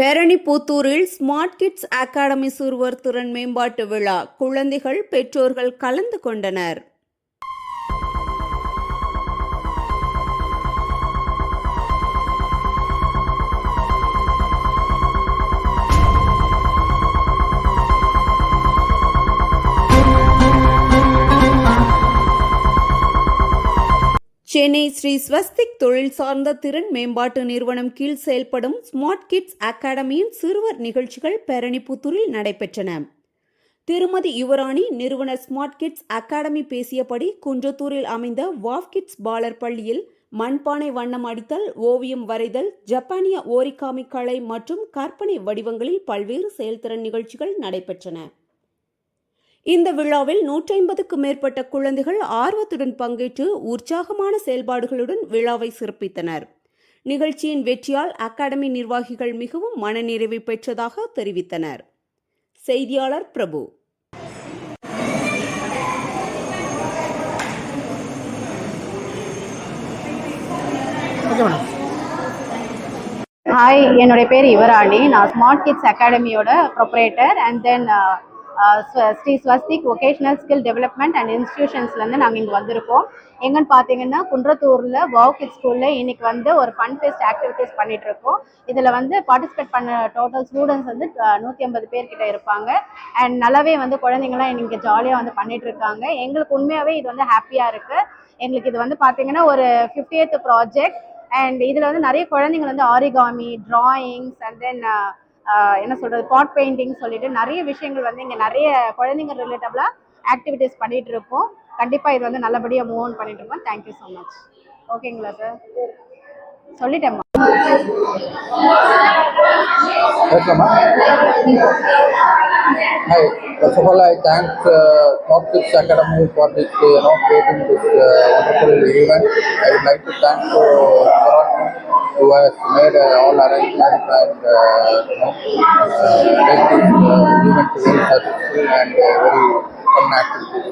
பேரணிபுத்தூரில் smart kids academy சிறுவர் திறன் மேம்பாட்டு விழா. குழந்தைகள் பெற்றோர்கள் கலந்து கொண்டனர். சென்னை ஸ்ரீ ஸ்வஸ்திக் தொழில் சார்ந்த திறன் மேம்பாட்டு நிறுவனம் கீழ் செயல்படும் ஸ்மார்ட் கிட்ஸ் அகாடமியின் சிறுவர் நிகழ்ச்சிகள் பேரணிப்புத்தூரில் நடைபெற்றன. திருமதி யுவராணி நிறுவனர் ஸ்மார்ட் கிட்ஸ் அகாடமி பேசியபடி குன்றத்தூரில் அமைந்த வாவ் கிட்ஸ் பாலர் பள்ளியில் மண்பானை வண்ணம் அடித்தல் ஓவியம் வரைதல் ஜப்பானிய ஓரிகாமி கலை மற்றும் கற்பனை வடிவங்களில் பல்வேறு செயல்திறன் நிகழ்ச்சிகள் நடைபெற்றன. இந்த விழாவில் நூற்றி ஐம்பதுக்கும் மேற்பட்ட குழந்தைகள் ஆர்வத்துடன் பங்கேற்று உற்சாகமான செயல்பாடுகளுடன் விழாவை சிறப்பித்தனர். நிகழ்ச்சியின் வெற்றியால் அகாடமி நிர்வாகிகள் மிகவும் மனநிறைவை பெற்றதாக தெரிவித்தனர். செய்தியாளர் பிரபு. ஹாய் என்னுடைய பேர் யுவராணி நான் smart kids அகாடமியோட proprietor and then Sri Swastik vocational skill development and இன்ஸ்டியூஷன்ஸ்லேருந்து நாங்கள் இங்கே வந்திருக்கோம். எங்கன்னு பார்த்தீங்கன்னா குன்றத்தூரில் வாவ் கிட் ஸ்கூலில் இன்னைக்கு வந்து ஒரு ஃபன் ஃபெஸ்ட் ஆக்டிவிட்டீஸ் பண்ணிகிட்ருக்கோம் இருக்கோம் இதில் வந்து பார்ட்டிசிபேட் பண்ண டோட்டல் ஸ்டூடெண்ட்ஸ் வந்து நூற்றி ஐம்பது பேர்கிட்ட இருப்பாங்க. அண்ட் நல்லாவே வந்து குழந்தைங்களாம் இங்கே ஜாலியாக வந்து பண்ணிகிட்ருக்காங்க இருக்காங்க எங்களுக்கு உண்மையாகவே இது வந்து ஹாப்பியாக இருக்குது எங்களுக்கு இது வந்து பார்த்தீங்கன்னா ஒரு ஃபிஃப்டி ப்ராஜெக்ட் அண்ட் இதில் வந்து நிறைய குழந்தைங்க வந்து ஆரிகாமி டிராயிங்ஸ் அண்ட் தென் என்ன சொல்கிறது பாட் பெயிண்டிங் சொல்லிட்டு நிறைய விஷயங்கள் வந்து இங்கே நிறைய குழந்தைங்க ரிலேட்டபிளாக ஆக்டிவிட்டீஸ் பண்ணிகிட்டு இருக்கோம் கண்டிப்பாக இது வந்து நல்லபடியாக மூவ் ஆன் பண்ணிட்டு இருக்கோம். தேங்க்யூ ஸோ மச் ஓகேங்களா சார் சொல்லிட்டேம்மா. ஓகேம்மா Hi. First of all, I thank uh, Academy for this, uh, you know, creating this uh, wonderful event. I would like to thank uh, Who has made uh, all arrangements and uh, you uh, uh, event very successful and very fun activities.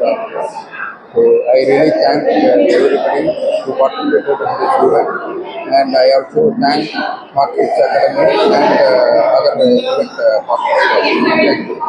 So I really thank everybody who participated in this event, and I also thank North Academy and other event partners.